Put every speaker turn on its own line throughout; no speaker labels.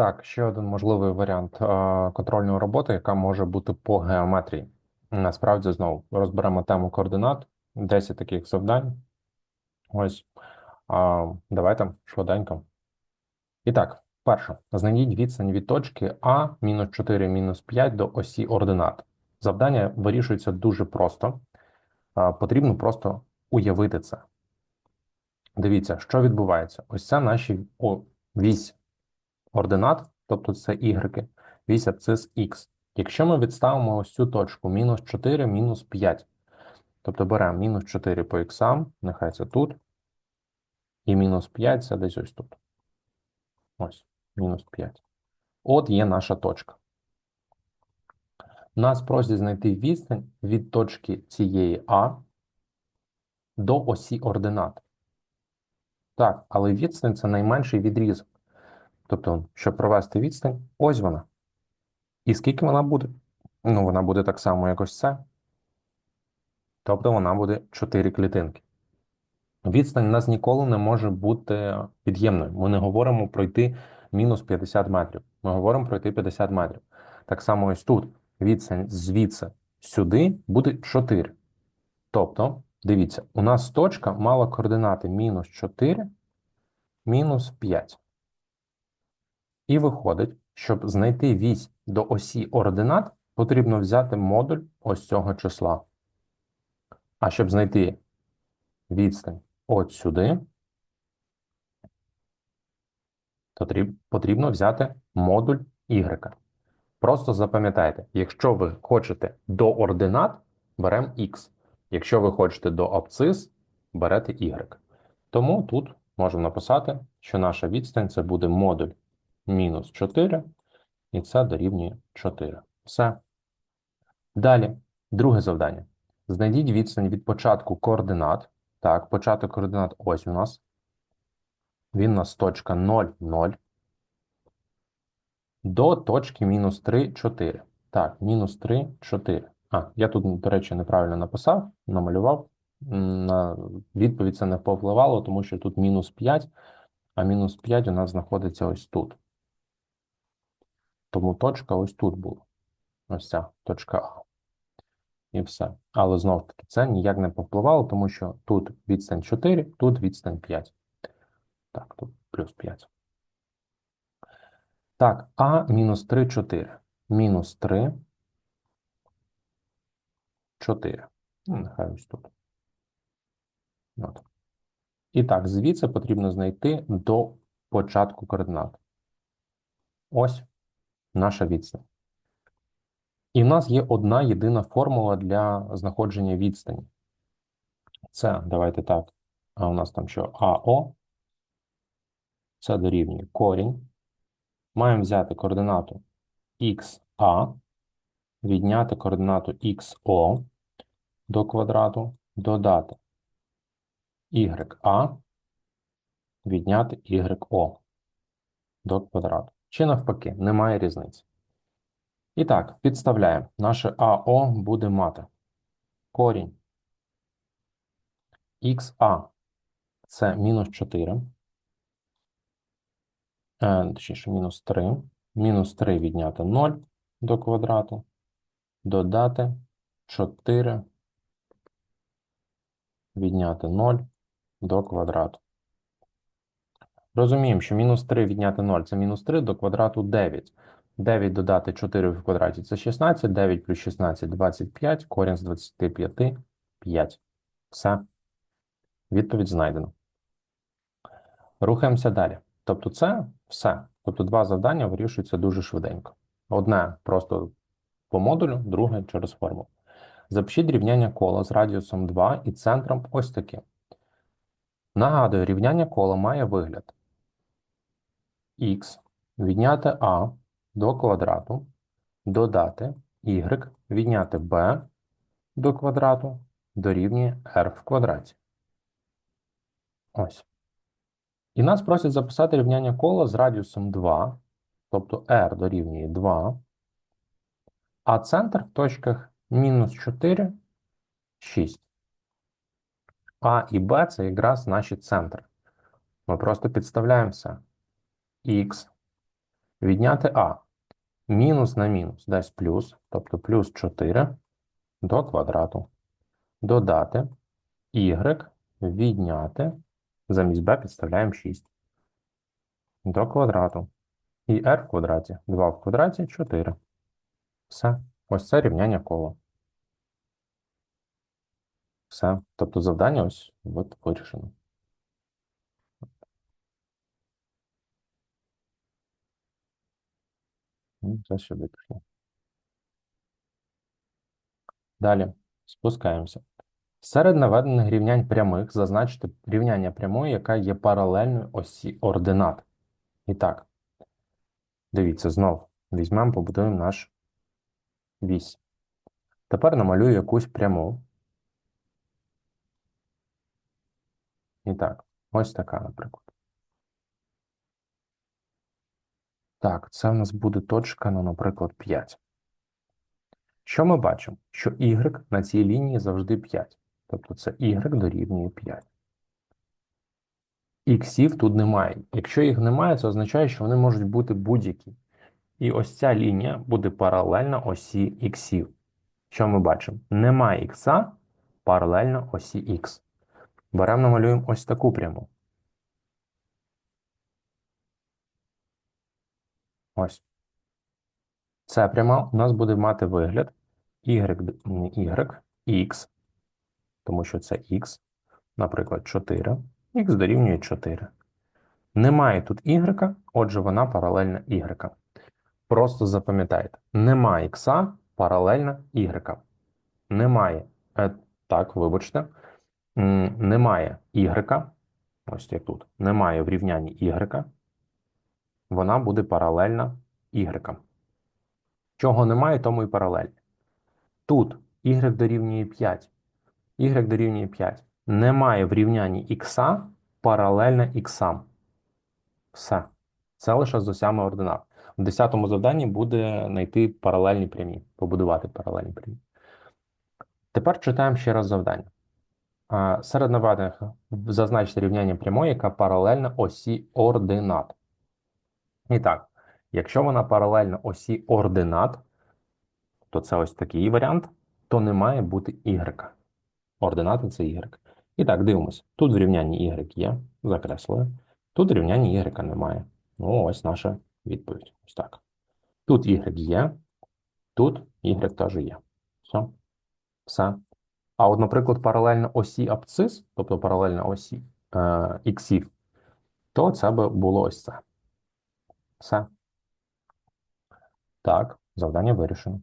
Так, ще один можливий варіант контрольної роботи, яка може бути по геометрії. Насправді, знову розберемо тему координат, 10 таких завдань. Ось, давайте швиденько. І так, перше, знайдіть відстань від точки А мінус 4 мінус 5 до осі ординат. Завдання вирішується дуже просто. Потрібно просто уявити це. Дивіться, що відбувається. Ось це наші вісь ординат, тобто це y, вісь абсцис x. Якщо ми відставимо ось цю точку мінус 4, мінус 5, тобто беремо мінус 4 по х, нехай це тут, і мінус 5 це десь ось тут. Ось, мінус 5. От є наша точка. Нас просять знайти відстань від точки цієї А до осі ординат. Так, але відстань це найменший відрізок. Тобто, щоб провести відстань, ось вона. І скільки вона буде? Ну, вона буде так само, як ось це. Тобто вона буде 4 клітинки. Відстань у нас ніколи не може бути під'ємною. Ми не говоримо пройти мінус 50 метрів. Ми говоримо пройти 50 метрів. Так само ось тут відстань звідси сюди буде 4. Тобто, дивіться, у нас точка мала координати мінус 4, мінус 5. І виходить, щоб знайти вісь до осі ординат, потрібно взяти модуль ось цього числа. А щоб знайти відстань от сюди, то потрібно взяти модуль y. Просто запам'ятайте, якщо ви хочете до ординат, беремо x. Якщо ви хочете до абцис, берете y. Тому тут можемо написати, що наша відстань це буде модуль мінус 4, і це дорівнює 4. Все. Далі, друге завдання. Знайдіть відстань від початку координат. Так, початок координат ось у нас. Він у нас точка 0, 0. До точки мінус 3, 4. Так, мінус 3, 4. А, я тут, до речі, неправильно написав, намалював. На відповідь це не повпливало, тому що тут мінус 5, а мінус 5 у нас знаходиться ось тут. Тому точка ось тут була. Ось ця точка А. І все. Але знов таки це ніяк не повпливало, тому що тут відстань 4, тут відстань 5. Так, тут плюс 5. Так, А мінус 3, 4. Мінус 3, 4. Ну, Нехай ось тут. От. І так, звідси потрібно знайти до початку координат. Ось наша відстань. І в нас є одна єдина формула для знаходження відстані. Це, давайте так, а у нас там що АО. Це дорівнює корінь. Маємо взяти координату XA, відняти координату XO до квадрату, додати YA, відняти YO до квадрату. Чи навпаки, немає різниці. І так, підставляємо. Наше АО буде мати корінь XA це мінус 4, е, точніше, мінус 3. Мінус 3 відняти 0 до квадрату, додати 4 відняти 0 до квадрату. Розуміємо, що мінус 3 відняти 0 це мінус 3 до квадрату 9. 9 додати 4 в квадраті це 16, 9 плюс 16 – 25, корінь з 25 – 5. Все. Відповідь знайдено. Рухаємося далі. Тобто це все. Тобто два завдання вирішуються дуже швиденько. Одне просто по модулю, друге через формулу. Запишіть рівняння кола з радіусом 2 і центром ось таке. Нагадую, рівняння кола має вигляд х відняти а до квадрату, додати y відняти b до квадрату дорівнює r в квадраті. Ось. І нас просять записати рівняння кола з радіусом 2, тобто r дорівнює 2, а центр в точках мінус 4, 6. А і Б це якраз наші центри. Ми просто підставляємо все. Х Відняти А. Мінус на мінус дасть плюс, тобто плюс 4 до квадрату. Додати y відняти. Замість b підставляємо 6 до квадрату. І r в квадраті. 2 в квадраті 4. Все. Ось це рівняння кола. Все. Тобто завдання ось от вирішено. Ну, сюди пішло. Далі спускаємося. Серед наведених рівнянь прямих зазначити рівняння прямої, яка є паралельною осі ординат. І так, дивіться, знов візьмемо, побудуємо наш вісь. Тепер намалюю якусь пряму. І так, ось така, наприклад. Так, це в нас буде точка, ну, наприклад, 5. Що ми бачимо? Що y на цій лінії завжди 5. Тобто це y дорівнює 5. Іксів тут немає. Якщо їх немає, це означає, що вони можуть бути будь-які. І ось ця лінія буде паралельна осі іксів. Що ми бачимо? Немає ікса паралельно осі х. Беремо, намалюємо ось таку пряму. Ось. Ця пряма у нас буде мати вигляд y, y, x, тому що це x, наприклад, 4, x дорівнює 4. Немає тут y, отже, вона паралельна y. Просто запам'ятайте, немає x паралельна y. Немає, е, так, вибачте, немає y, ось як тут, немає в рівнянні y, вона буде паралельна y. Чого немає, тому і паралель. Тут y дорівнює 5, y дорівнює 5. Немає в рівнянні х паралельна х. Все. Це лише з осями ординат. В 10 завданні буде знайти паралельні прямі, побудувати паралельні прямі. Тепер читаємо ще раз завдання. Серед наведених зазначте рівняння прямої, яка паралельна осі ординат. І так, якщо вона паралельна осі ординат, то це ось такий варіант, то не має бути y. Ординати це y. І так, дивимося. Тут в рівнянні y є, закреслили. Тут в рівнянні y немає. Ну, ось наша відповідь. Ось так. Тут y є, тут y теж є. Все. Все. А от, наприклад, паралельно осі абцис, тобто паралельно осі е, іксів, то це би було ось це. Все. Так, завдання вирішено.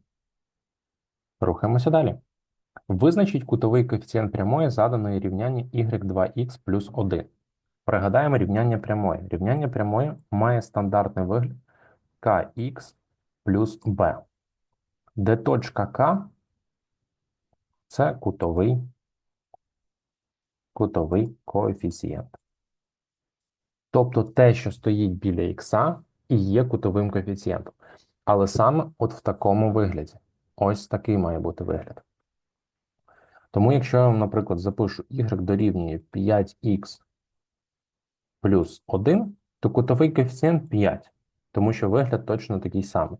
Рухаємося далі. Визначіть кутовий коефіцієнт прямої, заданої рівняння y2x плюс 1. Пригадаємо рівняння прямої. Рівняння прямої має стандартний вигляд kx плюс b, де точка К це кутовий, кутовий коефіцієнт. Тобто те, що стоїть біля х, і є кутовим коефіцієнтом. Але саме от в такому вигляді. Ось такий має бути вигляд. Тому якщо я вам, наприклад, запишу y дорівнює 5х плюс 1, то кутовий коефіцієнт 5, тому що вигляд точно такий самий.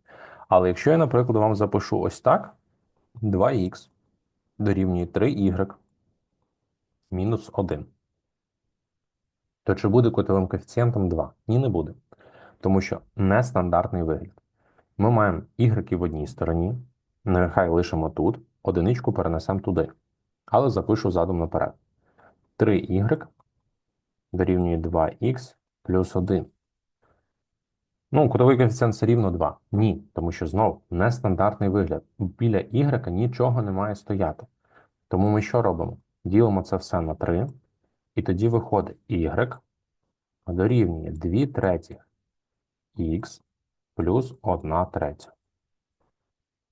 Але якщо я, наприклад, вам запишу ось так, 2х дорівнює 3y мінус 1, то чи буде кутовим коефіцієнтом 2? Ні, не буде. Тому що нестандартний вигляд. Ми маємо y в одній стороні, нехай лишимо тут, одиничку перенесемо туди. Але запишу задум наперед. 3y дорівнює 2х плюс 1. Ну, кутовий коефіцієнт все рівно 2. Ні, тому що знов нестандартний вигляд. Біля y нічого не має стояти. Тому ми що робимо? Ділимо це все на 3, і тоді виходить y дорівнює 2 третіх х плюс 1 третя.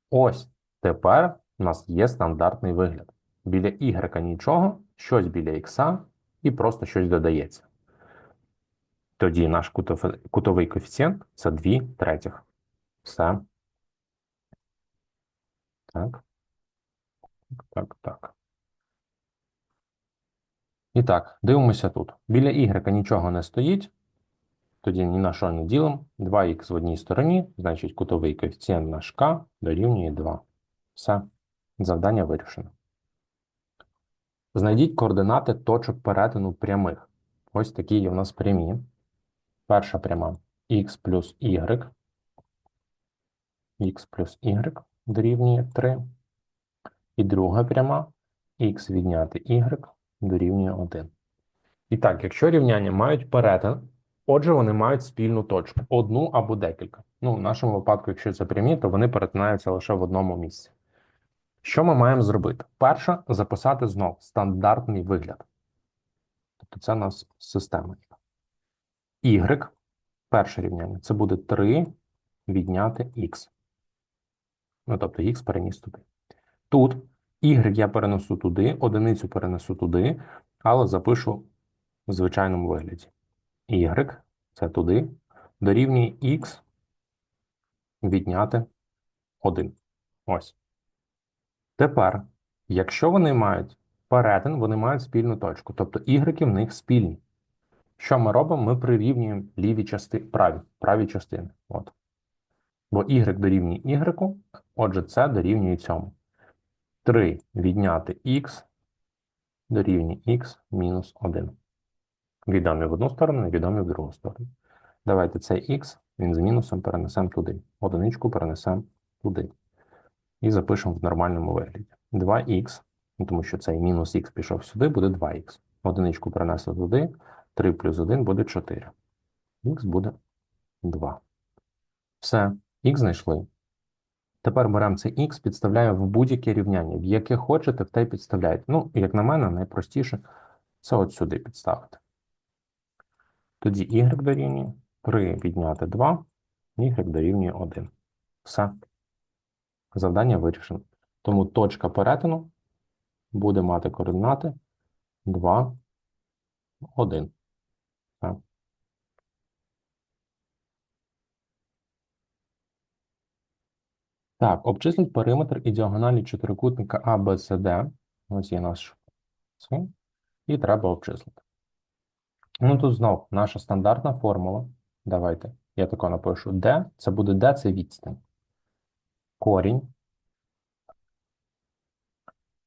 Ось тепер у нас є стандартний вигляд. Біля y нічого, щось біля x і просто щось додається. Тоді наш кутовий коефіцієнт це 2 третіх. Все. Так. Так, так. І так, дивимося тут. Біля y нічого не стоїть, Тоді ні на що не ділимо. 2х в одній стороні, значить кутовий коефіцієнт наш k дорівнює 2. Все. Завдання вирішено. Знайдіть координати точок перетину прямих. Ось такі є у нас прямі. Перша пряма x плюс y. x плюс y дорівнює 3. І друга пряма x відняти y дорівнює 1. І так, якщо рівняння мають перетин, отже, вони мають спільну точку, одну або декілька. Ну, в нашому випадку, якщо це прямі, то вони перетинаються лише в одному місці. Що ми маємо зробити? Перше, записати знов стандартний вигляд. Тобто це у нас система. Y, перше рівняння, це буде 3 відняти x. Ну, тобто х переніс туди. Тут y я перенесу туди, одиницю перенесу туди, але запишу в звичайному вигляді. Y це туди, дорівнює x відняти 1. Ось. Тепер, якщо вони мають перетин, вони мають спільну точку, тобто y в них спільні. Що ми робимо? Ми прирівнюємо ліві частини, праві, праві частини. От. Бо y дорівнює y, отже, це дорівнює цьому. 3 відняти x дорівнює x мінус 1. Відомі в одну сторону, невідомі в другу сторону. Давайте цей x, він з мінусом перенесемо туди. Одиничку перенесемо туди. І запишемо в нормальному вигляді. 2х, ну, тому що цей мінус х пішов сюди, буде 2х. Одиничку перенесли туди, 3 плюс 1 буде 4. Х буде 2. Все, х знайшли. Тепер беремо цей х, підставляємо в будь-яке рівняння, в яке хочете, в те й підставляєте. Ну, як на мене, найпростіше це от сюди підставити. Тоді y дорівнює 3 відняти 2, y дорівнює 1. Все. Завдання вирішено. Тому точка перетину буде мати координати 2, 1. Так. Так, обчисліть периметр і діагоналі чотирикутника ABCD. Ось є наш. І треба обчислити. Ну тут знов наша стандартна формула. Давайте. Я тако напишу D. Це буде D, це відстань. Корінь.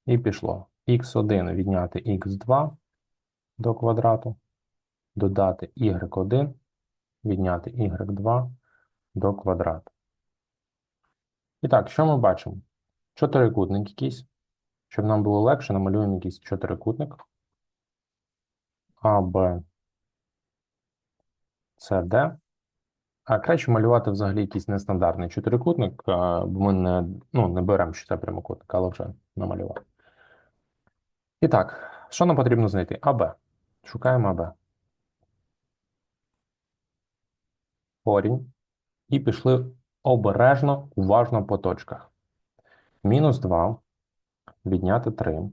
І пішло. Х1 відняти х2 до квадрату. Додати y1 відняти y2 до квадрату. І так, що ми бачимо? Чотирикутник якийсь. Щоб нам було легше, намалюємо якийсь чотирикутник. А, Б, С, Д. А краще малювати взагалі якийсь нестандартний чотирикутник, бо ми не, ну, не беремо, що це прямокутник, але вже намалювали. І так, що нам потрібно знайти? АБ. Шукаємо АБ. Корінь. І пішли обережно, уважно по точках. Мінус 2 відняти 3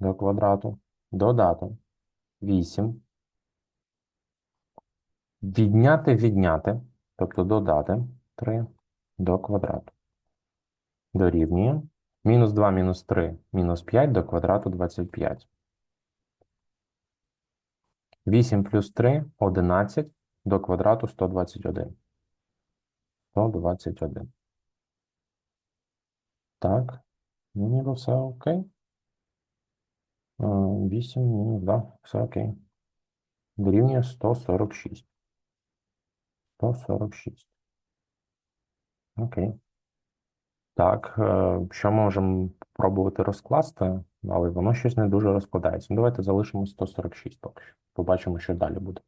до квадрату, додати 8. Відняти відняти, тобто додати 3 до квадрату. Дорівнює. Мінус 2, мінус 3, мінус 5 до квадрату 25. 8 плюс 3 – 11 до квадрату 121. 121. Так, ну, ніби все окей. 8 мінус 2, все окей. Дорівнює 146. 146. Окей. Так, е, що можемо пробувати розкласти, але воно щось не дуже розкладається. Ну, Давайте залишимо 146 поки що. Побачимо, що далі буде.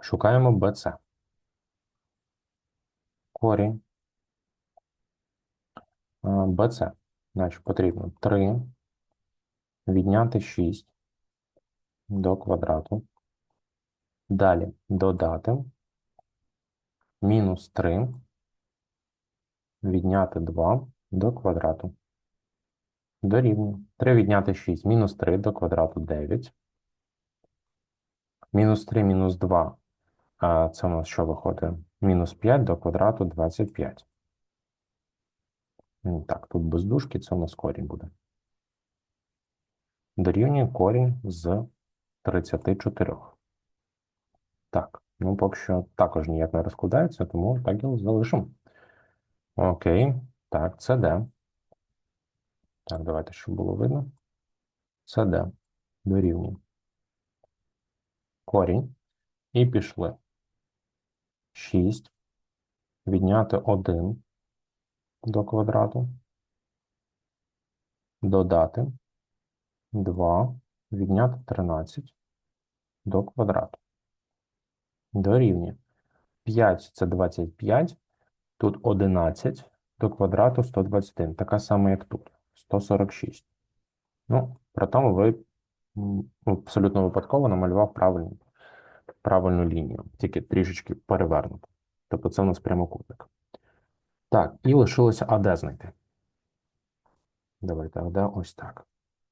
Шукаємо BC. Корінь. Е, BC. Значить, потрібно 3 відняти 6 до квадрату. Далі додати мінус 3 відняти 2 до квадрату. Дорівнює. 3 відняти 6, мінус 3 до квадрату 9. Мінус 3, мінус 2. А це у нас що виходить? Мінус 5 до квадрату 25. Так, тут без дужки, це у нас корінь буде. Дорівнює корінь з 34. Так, ну поки що також ніяк не розкладається, тому так і залишимо. Окей, так, це де. Так, давайте, щоб було видно. Це де. Дорівнює. Корінь. І пішли. 6. Відняти 1 до квадрату. Додати 2. Відняти 13 до квадрату. Дорівнює. 5 це 25. Тут 11 до квадрату 121. Така сама, як тут. 146. Ну, при тому ви абсолютно випадково намалював правильну, правильну лінію, тільки трішечки перевернуто. Тобто це у нас прямокутник. Так, і лишилося АД знайти. Давайте АД ось так.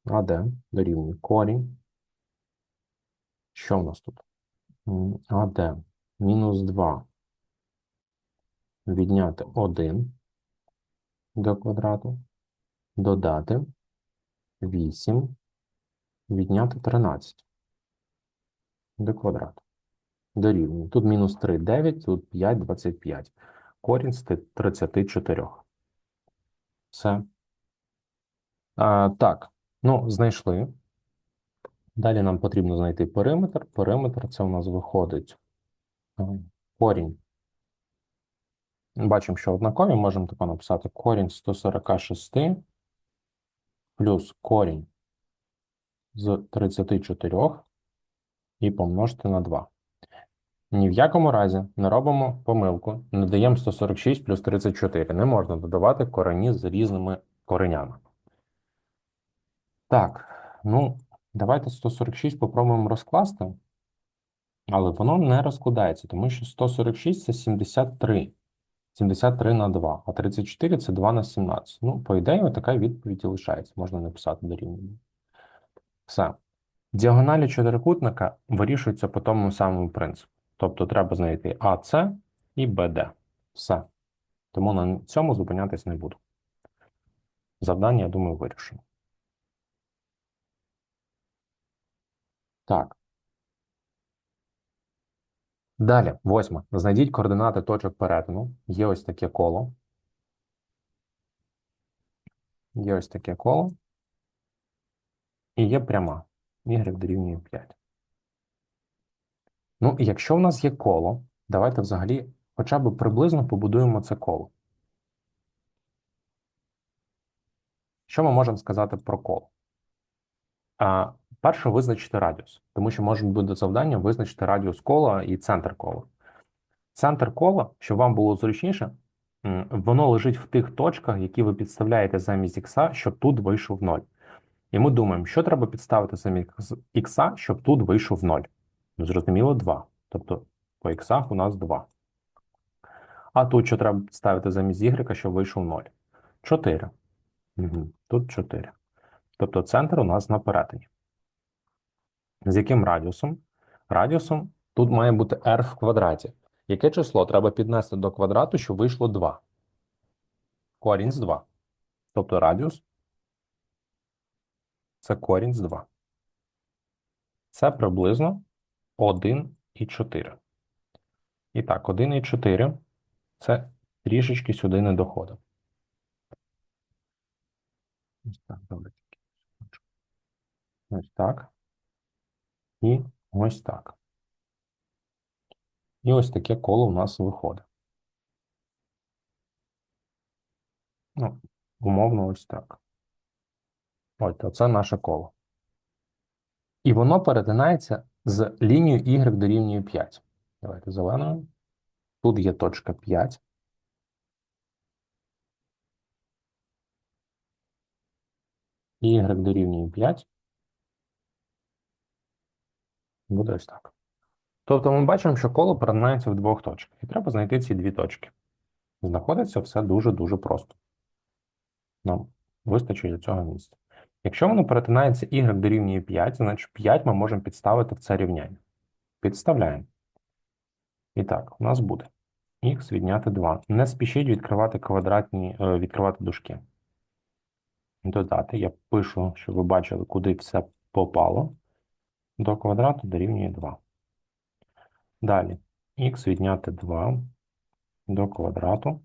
АД дорівнює корінь. Що в нас тут? АД мінус 2 відняти 1 до квадрату, додати 8, відняти 13 до квадрату. Дорівнює. Тут мінус 3, 9, тут 5, 25. Корінь з ти- 34. Все. А, так, ну, знайшли. Далі нам потрібно знайти периметр. Периметр це у нас виходить е, корінь. Бачимо, що однакові. Можемо тако написати корінь 146 плюс корінь з 34 і помножити на 2. Ні в якому разі не робимо помилку, не даємо 146 плюс 34. Не можна додавати корені з різними коренями. Так, ну, давайте 146 попробуємо розкласти, але воно не розкладається, тому що 146 це 73. 73 на 2, а 34 це 2 на 17. Ну, по ідеї, така відповідь і лишається. Можна написати дорівнює. Все. Діагоналі чотирикутника вирішуються по тому самому принципу. Тобто треба знайти АС і БД. Все. Тому на цьому зупинятись не буду. Завдання, я думаю, вирішено. Так. Далі, восьме. Знайдіть координати точок перетину. Є ось таке коло. Є ось таке коло. І є пряма. Y дорівнює 5. Ну, якщо в нас є коло, давайте взагалі хоча б приблизно побудуємо це коло. Що ми можемо сказати про коло? А, перше, визначити радіус, тому що може бути завдання визначити радіус кола і центр кола. Центр кола, щоб вам було зручніше, воно лежить в тих точках, які ви підставляєте замість ікса, щоб тут вийшов 0. І ми думаємо, що треба підставити замість ікса, щоб тут вийшов 0. Ну, зрозуміло, 2. Тобто по іксах у нас 2. А тут що треба підставити замість y, щоб вийшов 0? 4. Угу. Тут 4. Тобто центр у нас на перетині. З яким радіусом? Радіусом тут має бути r в квадраті. Яке число треба піднести до квадрату, щоб вийшло 2? Корінь з 2. Тобто радіус це корінь з 2. Це приблизно 1 і 4. І так, 1 і 4 це трішечки сюди не доходить. Ось так, добре. Ось так. І ось так. І ось таке коло у нас виходить. Ну, умовно, ось так. Ось, оце наше коло. І воно перетинається з лінією y дорівнює 5. Давайте зеленою. Тут є точка 5. Y дорівнює 5. Буде ось так. Тобто ми бачимо, що коло перетинається в двох точках. І треба знайти ці дві точки. Знаходиться все дуже-дуже просто. Нам вистачить для цього місця. Якщо воно перетинається y дорівнює 5, значить 5 ми можемо підставити в це рівняння. Підставляємо. І так, у нас буде х відняти 2. Не спішіть відкривати квадратні, е, відкривати дужки. Додати. Я пишу, щоб ви бачили, куди все попало. До квадрату дорівнює 2. Далі х відняти 2 до квадрату,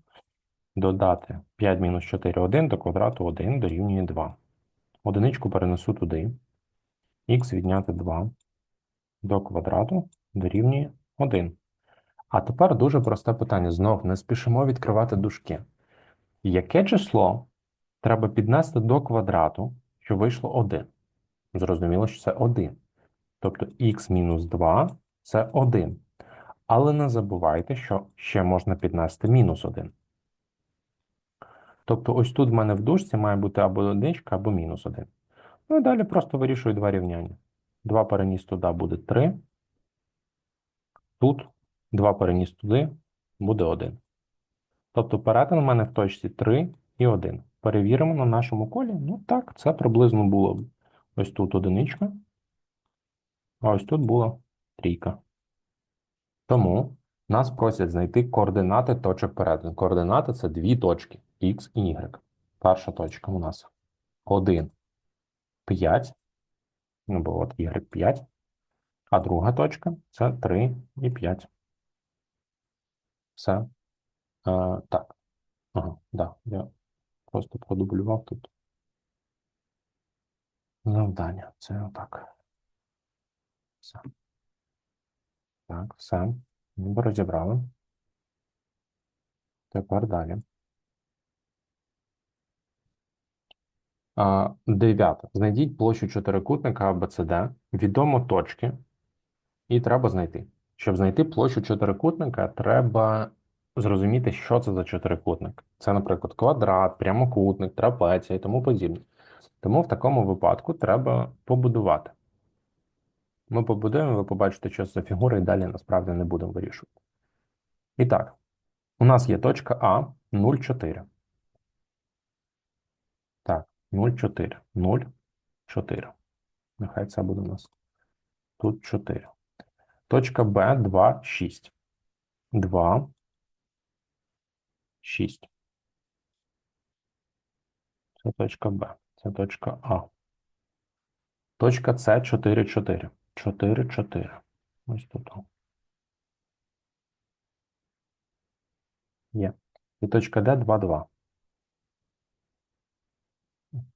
додати 5 мінус 4 1 до квадрату 1 дорівнює 2. Одиничку перенесу туди. х відняти 2 до квадрату дорівнює 1. А тепер дуже просте питання. Знов не спішимо відкривати дужки. Яке число треба піднести до квадрату, що вийшло 1? Зрозуміло, що це 1. Тобто х мінус 2 це 1. Але не забувайте, що ще можна піднести мінус 1. Тобто ось тут в мене в дужці має бути або одиничка, або мінус 1. Ну і далі просто вирішую два рівняння. 2 переніс туди буде 3. Тут 2 переніс туди буде 1. Тобто перетин у мене в точці 3 і 1. Перевіримо на нашому колі. Ну так, це приблизно було ось тут одиничка, а ось тут була трійка. Тому нас просять знайти координати точок перетину. Координати це дві точки X і Y. Перша точка у нас 1, 5, ну бо от Y 5, а друга точка це 3 і 5. Все. А, так. Ага, да, я просто продублював тут. Завдання. Це отак. Все. Так, все. Ніби розібрали. Тепер далі. Дев'яте. Знайдіть площу чотирикутника ABCD, відомо точки, і треба знайти. Щоб знайти площу чотирикутника, треба зрозуміти, що це за чотирикутник. Це, наприклад, квадрат, прямокутник, трапеція і тому подібне. Тому в такому випадку треба побудувати. Ми побудуємо, ви побачите, що це фігура, і далі насправді не будемо вирішувати. І так, у нас є точка А 0,4. Так, 0,4. 0, 4. Нехай це буде у нас тут 4. Точка Б 2, 6. 2, 6. Це точка Б. Це точка А. Точка С 4, 4. 4, 4. Ось тут. Є. І точка Д 2, 2.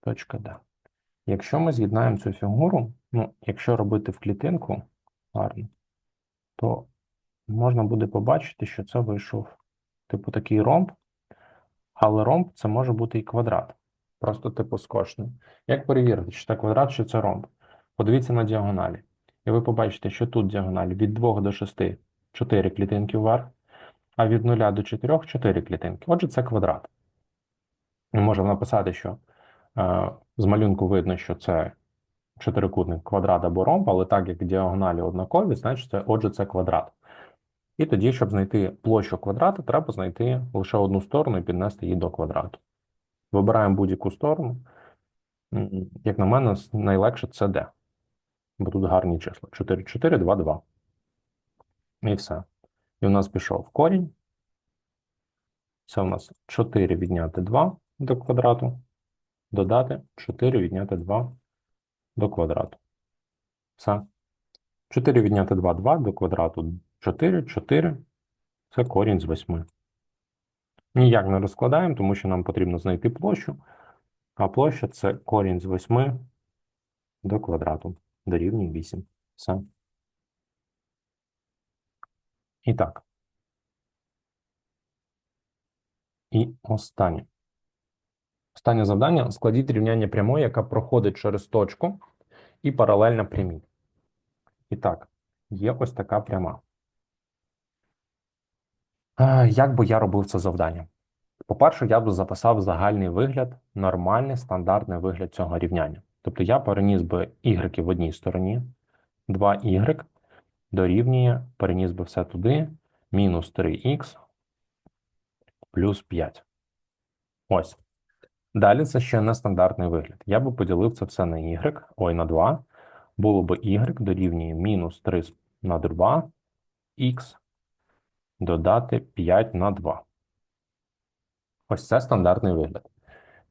Точка Д. Якщо ми з'єднаємо цю фігуру, ну, якщо робити в клітинку гарно, то можна буде побачити, що це вийшов типу такий ромб, але ромб це може бути і квадрат. Просто типу скошний. Як перевірити, чи це квадрат, чи це ромб? Подивіться на діагоналі. І ви побачите, що тут діагональ від 2 до 6 4 клітинки вверх, а від 0 до 4 4 клітинки. Отже, це квадрат. Ми можемо написати, що е, з малюнку видно, що це чотирикутник квадрат або ромб, але так як діагоналі однакові, значить, це, отже, це квадрат. І тоді, щоб знайти площу квадрата, треба знайти лише одну сторону і піднести її до квадрату. Вибираємо будь-яку сторону. Як на мене, найлегше це D. Бо тут гарні числа. 4, 4, 2, 2. І все. І у нас пішов корінь. Це у нас 4 відняти 2 до квадрату. Додати 4 відняти 2 до квадрату. Все. 4 відняти 2, 2 до квадрату 4, 4. Це корінь з 8. Ніяк не розкладаємо, тому що нам потрібно знайти площу. А площа це корінь з 8 до квадрату. Дорівнює 8. Все. І так. І останнє. Останнє завдання. Складіть рівняння прямої, яка проходить через точку і паралельна прямій. І так, є ось така пряма. Як би я робив це завдання? По-перше, я б записав загальний вигляд, нормальний стандартний вигляд цього рівняння. Тобто я переніс би y в одній стороні, 2y дорівнює, переніс би все туди, мінус 3х плюс 5. Ось. Далі це ще не стандартний вигляд. Я би поділив це все на y, ой, на 2. Було би y дорівнює мінус 3 на 2, х додати 5 на 2. Ось це стандартний вигляд.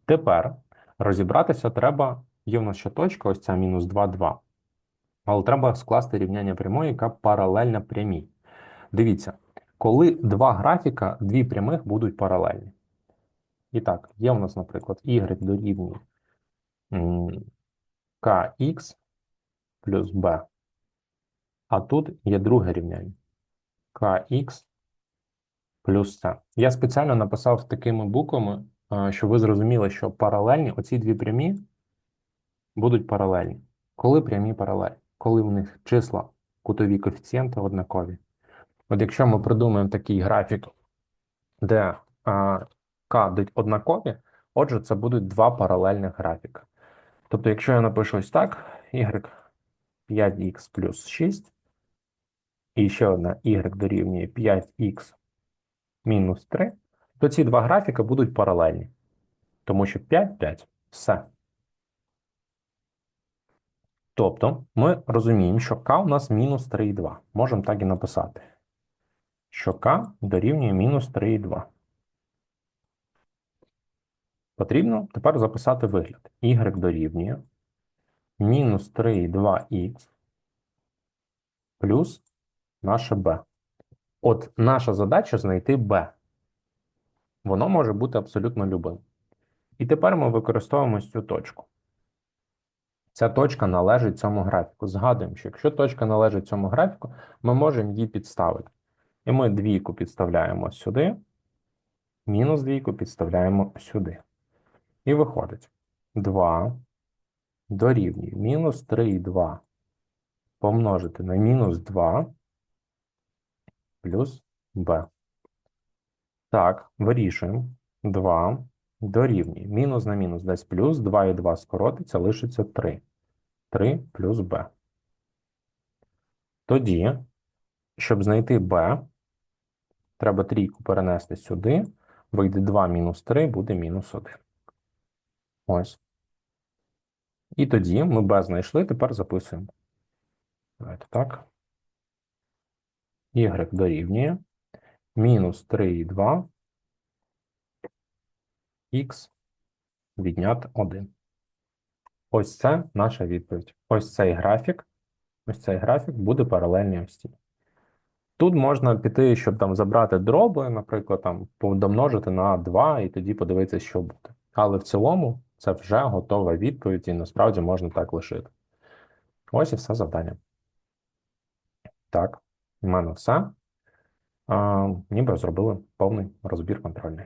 Тепер розібратися треба, є в нас ще точка, ось ця мінус 2, 2. Але треба скласти рівняння прямої, яка паралельна прямій. Дивіться, коли два графіка, дві прямих будуть паралельні. І так, є у нас, наприклад, y дорівнює kx плюс b. А тут є друге рівняння. kx плюс c. Я спеціально написав такими буквами, щоб ви зрозуміли, що паралельні, оці дві прямі будуть паралельні. Коли прямі паралельні? Коли в них числа кутові коефіцієнти однакові. От якщо ми придумаємо такий графік, де а, будуть однакові, отже, це будуть два паралельних графіка. Тобто, якщо я напишу ось так, y 5x плюс 6, і ще одна y дорівнює 5x мінус 3, то ці два графіка будуть паралельні. Тому що 5, 5 все. Тобто ми розуміємо, що k у нас мінус 3,2. Можемо так і написати. Що k дорівнює мінус 3,2. Потрібно тепер записати вигляд. y дорівнює мінус 3,2х плюс наше b. От наша задача знайти b. Воно може бути абсолютно любим. І тепер ми використовуємо цю точку. Ця точка належить цьому графіку. Згадуємо, що якщо точка належить цьому графіку, ми можемо її підставити. І ми двійку підставляємо сюди, мінус двійку підставляємо сюди. І виходить 2 дорівнює мінус 3,2 помножити на мінус 2 плюс b. Так, вирішуємо. 2 дорівнює. Мінус на мінус дасть плюс, 2 і 2 скоротиться, лишиться 3. 3 плюс b. Тоді, щоб знайти b, треба трійку перенести сюди. Вийде 2 мінус 3, буде мінус 1. Ось. І тоді ми b знайшли, тепер записуємо. Давайте так. y дорівнює мінус 3,2 х відняти 1. Ось це наша відповідь. Ось цей графік. Ось цей графік буде паралельний ось. Тут можна піти, щоб там забрати дроби, наприклад, там домножити на 2 і тоді подивитися, що буде. Але в цілому це вже готова відповідь, і насправді можна так лишити. Ось і все завдання. Так, в мене все. А, ніби зробили повний розбір контрольний.